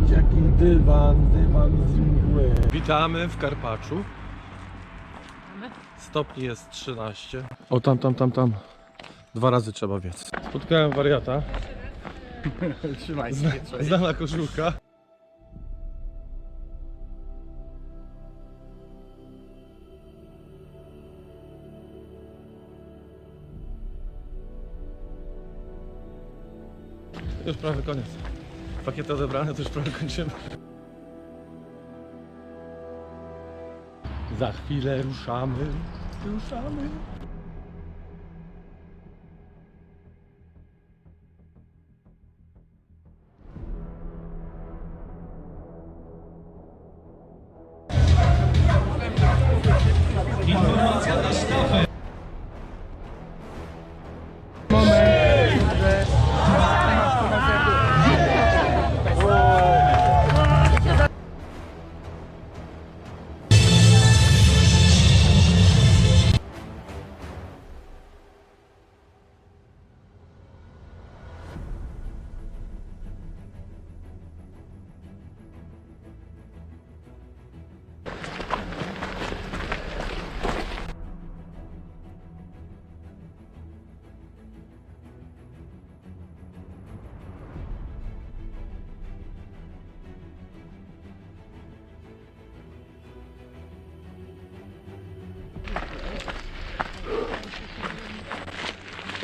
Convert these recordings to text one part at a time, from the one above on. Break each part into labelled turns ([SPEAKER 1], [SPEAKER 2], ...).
[SPEAKER 1] Patrz jaki dywan, dywan z mgły. Witamy w Karpaczu. Stopni jest 13. O tam, tam, tam, tam. Dwa razy trzeba biec. Spotkałem wariata.
[SPEAKER 2] Trzymaj
[SPEAKER 1] Zna,
[SPEAKER 2] się.
[SPEAKER 1] znana koszulka. Już prawie koniec. Pakiety odebrane, to już prawie kończymy. Za chwilę ruszamy. Ruszamy.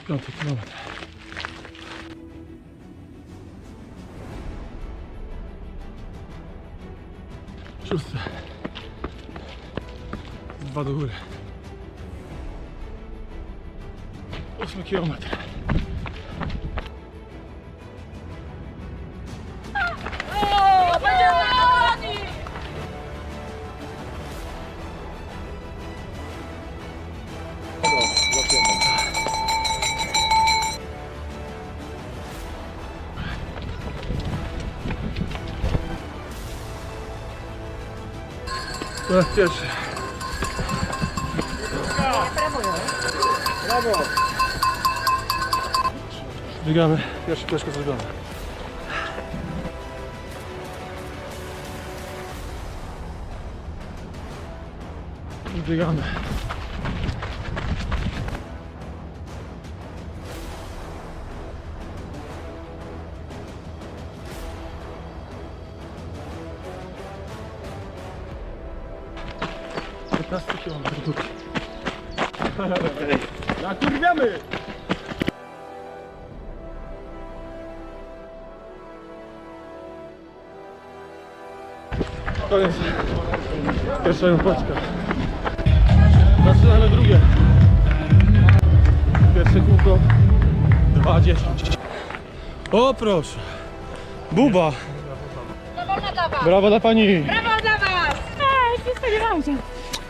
[SPEAKER 1] Piąty kilometr. Szósty. Dwa do góry. Ósmy kilometr. Po raz pierwszy. Biegamy. Pierwszy kółeczko zrobione. Biegamy. Kilometr długi. Nakurwiamy! Koniec pierwszego płaczka. Zaczynamy drugie. Pierwsze kółko 2.10. O proszę. Buba. Brawo dla pani.
[SPEAKER 3] Brawo dla was! Ej, nie spodziewałam się,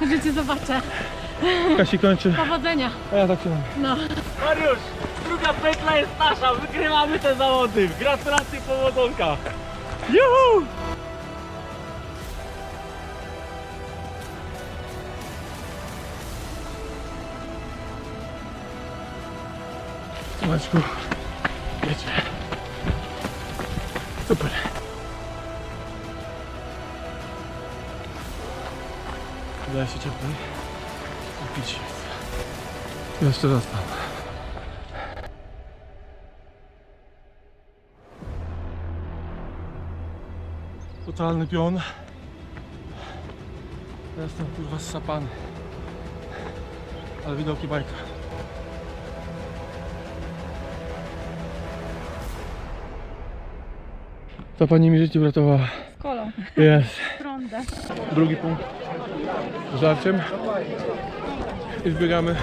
[SPEAKER 3] że cię zobaczę.
[SPEAKER 1] Kasi kończy.
[SPEAKER 3] Powodzenia.
[SPEAKER 1] A ja tak się mam.
[SPEAKER 3] No.
[SPEAKER 2] Mariusz, druga pętla jest nasza, wygrywamy te zawody. Gratulacje powodzonka. Juhu!
[SPEAKER 1] Maćku. Jedzie. Super. Wydaje się cieplej. I pić się chce. Jeszcze raz tam. Totalny pion. Ja Jestem kurwa zsapany. Ale widoki bajka. Ta pani mi życie uratowała.
[SPEAKER 3] Z kolą,
[SPEAKER 1] Jest. Drugi punkt. Żarciem. I wbiegamy.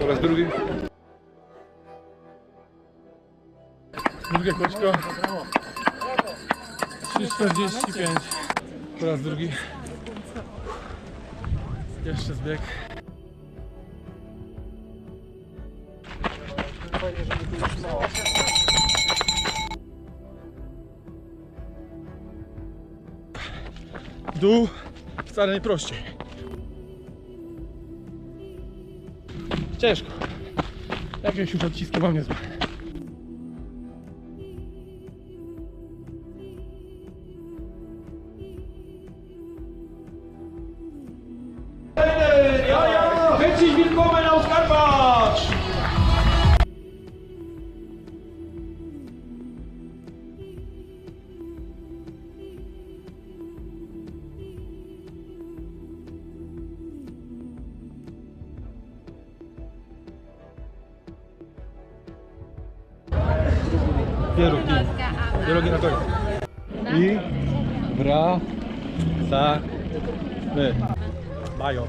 [SPEAKER 1] Po raz drugi. Drugie koczko. 3,45. Po raz drugi. Jeszcze zbieg. Dół wcale nie prościej. Ciężko. Jakieś już odciski mam niezłe. Dwie ruki na koniec. I wra, sa, my. Majo.